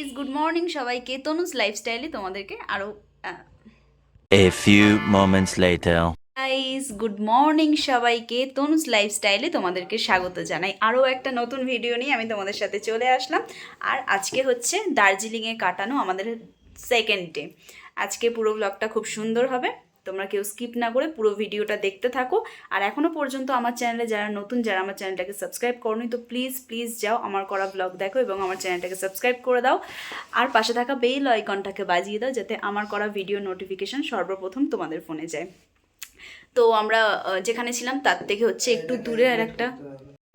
Is good morning সবাইকে। তনুজ লাইফস্টাইলে তোমাদেরকে আরও A few moments later. Guys good morning সবাইকে। তনুজ লাইফস্টাইলে তোমাদেরকে স্বাগত জানাই। আরও একটা নতুন ভিডিও নিয়ে আমি তোমাদের সাথে চলে আসলাম। আর আজকে হচ্ছে দার্জিলিংয়ে কাটানো আমাদের সেকেন্ড ডে আজকে পুরো ব্লগটা খুব সুন্দর হবে। তোমরা কেউ স্কিপ না করে পুরো ভিডিওটা দেখতে থাকো। আর এখনও পর্যন্ত আমার চ্যানেলে যারা নতুন, যারা আমার চ্যানেলটাকে সাবস্ক্রাইব করনি, তো প্লিজ প্লিজ যাও আমার করা ব্লগ দেখো এবং আমার চ্যানেলটাকে সাবস্ক্রাইব করে দাও। আর পাশে থাকা বেল আইকনটাকে বাজিয়ে দাও যাতে আমার করা ভিডিও নোটিফিকেশন সর্বপ্রথম তোমাদের ফোনে যায়। তো আমরা যেখানে ছিলাম তার থেকে হচ্ছে একটু দূরে আর একটা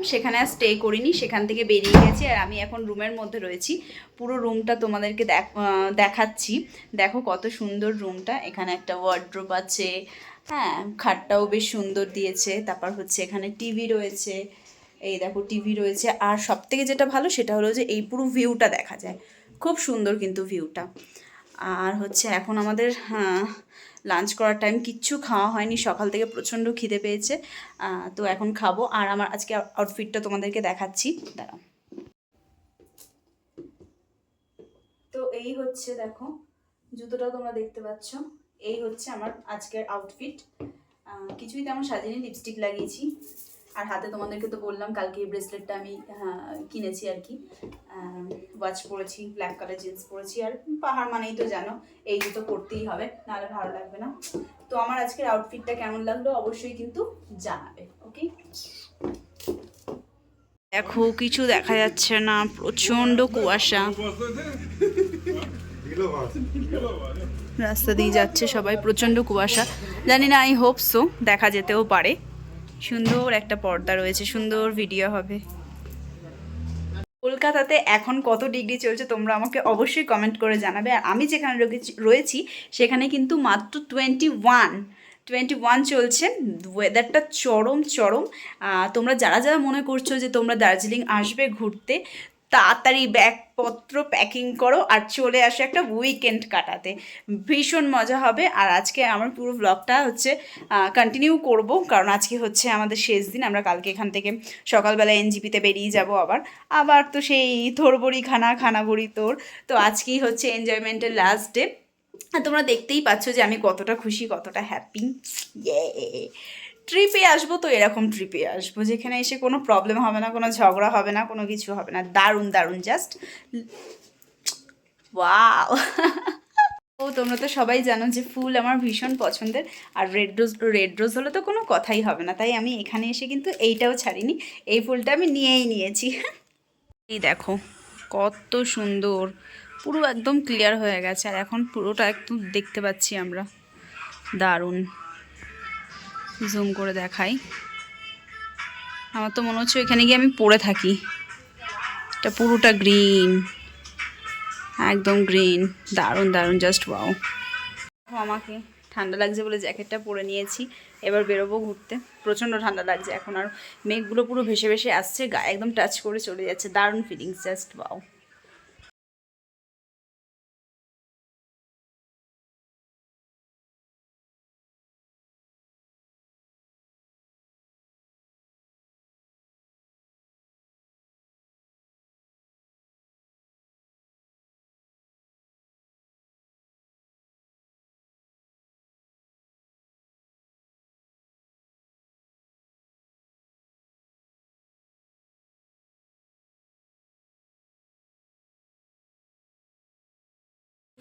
সেখানে আর স্টে করিনি, সেখান থেকে বেরিয়ে গেছি আর আমি এখন রুমের মধ্যে রয়েছি। পুরো রুমটা তোমাদেরকে দেখ- দেখাচ্ছি। দেখো কত সুন্দর রুমটা এখানে একটা ওয়ার্ড্রোব আছে হ্যাঁ খাটটাও বেশ সুন্দর দিয়েছে, তারপর হচ্ছে এখানে টিভি রয়েছে, এই দেখো টিভি রয়েছে, আর সব থেকে যেটা ভালো সেটা হলো যে এই পুরো ভিউটা দেখা যায়। খুব সুন্দর কিন্তু ভিউটা আর হচ্ছে এখন আমাদের লাঞ্চ করার টাইম কিচ্ছু খাওয়া হয়নি সকাল থেকে প্রচণ্ড খিদে পেয়েছে। তো এখন খাব। আর আমার আজকে আউটফিটটা তোমাদেরকে দেখাচ্ছি। দাঁড়াও। তো এই হচ্ছে দেখো জুতোটা তোমরা দেখতে পাচ্ছ। এই হচ্ছে আমার আজকের আউটফিট কিছুই তেমন সাজিনি লিপস্টিক লাগিয়েছি। আর হাতে তোমাদেরকে তো বললাম কালকে এই ব্রেসলেটটা আমি হ্যাঁ, কিনেছি আর কি। ওয়াচ পরেছি ব্ল্যাক কালার জিন্স পরেছি, আর পাহাড় মানেই তো জানো, এই জুতো পরতেই হবে, নাহলে ভালো লাগবে না। তো আমার আজকের আউটফিটটা কেমন লাগল অবশ্যই কিন্তু জানাবে ওকে দেখো, কিছু দেখা যাচ্ছে না প্রচণ্ড কুয়াশা। রাস্তা দিয়ে যাচ্ছে সবাই প্রচণ্ড কুয়াশা। জানি না আই হোপ সো দেখা যেতেও পারে। সুন্দর একটা পর্দা রয়েছে, সুন্দর ভিডিও হবে। কলকাতাতে এখন কত ডিগ্রি চলছে তোমরা আমাকে অবশ্যই কমেন্ট করে জানাবে। আর আমি যেখানে রয়েছি- সেখানে কিন্তু মাত্র টোয়েন্টি ওয়ান টোয়েন্টি ওয়ান চলছে। ওয়েদারটা চরম চরম। তোমরা যারা যারা মনে করছ যে তোমরা দার্জিলিং আসবে ঘুরতে তাড়াতাড়ি ব্যাগপত্র প্যাকিং করো আর চলে আসো একটা উইকেন্ড কাটাতে। ভীষণ মজা হবে আর আজকে আমার পুরো ব্লগটা হচ্ছে কন্টিনিউ করব কারণ আজকে হচ্ছে আমাদের শেষ দিন, আমরা কালকে এখান থেকে সকালবেলা এনজিপিতে বেরিয়ে যাব আবার। আবার তো সেই থোর বড়ি খানা খানা বড়ি তোর। তো আজকেই হচ্ছে এনজয়মেন্টের লাস্ট ডে তোমরা দেখতেই পাচ্ছ যে আমি কতটা খুশি, কতটা হ্যাপি ইয়ে ট্রিপে আসব তো এরকম ট্রিপে আসব, যেখানে এসে কোনো প্রবলেম হবে না, কোনো ঝগড়া হবে না, কোনো কিছু হবে না। দারুণ দারুণ জাস্ট ও, তোমরা তো সবাই জানো যে ফুল আমার ভীষণ পছন্দের, আর রেড রোজ রেড রোজ হলে তো কোনো কথাই হবে না, তাই আমি এখানে এসে কিন্তু এইটাও ছাড়িনি, এই ফুলটা আমি নিয়েই নিয়েছি। এই দেখো, কত সুন্দর, পুরো একদম ক্লিয়ার হয়ে গেছে, আর এখন পুরোটা একদম দেখতে পাচ্ছি আমরা। দারুণ। জুম করে দেখাই। আমার তো মনে হচ্ছে এখানে গিয়ে আমি পড়ে থাকি। এটা পুরোটা গ্রিন। একদম গ্রিন। দারুণ দারুণ জাস্ট ওয়াও আমাকে ঠান্ডা লাগছে বলে জ্যাকেটটা পরে নিয়েছি। এবার বেরোবো ঘুরতে। প্রচণ্ড ঠান্ডা লাগছে এখন আর মেঘগুলো পুরো ভেসে ভেসে আসছে, গায়ে একদম টাচ করে চলে যাচ্ছে। দারুণ ফিলিংস জাস্ট ওয়াও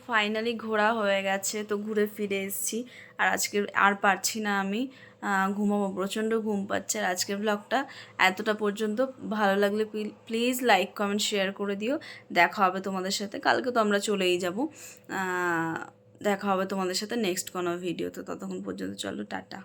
ফাইনালি ঘোরা হয়ে গেছে, তো ঘুরে ফিরে এসেছি। আর আজকে আর পারছি না আমি ঘুমাবো, প্রচণ্ড ঘুম পাচ্ছে। আর আজকের ব্লগটা এতটা পর্যন্ত ভালো লাগলে প্লিজ লাইক কমেন্ট শেয়ার করে দিও। দেখা হবে তোমাদের সাথে। কালকে তো আমরা চলেই যাব। দেখা হবে তোমাদের সাথে নেক্সট কোনো ভিডিওতে ততক্ষণ পর্যন্ত চলো, টাটা।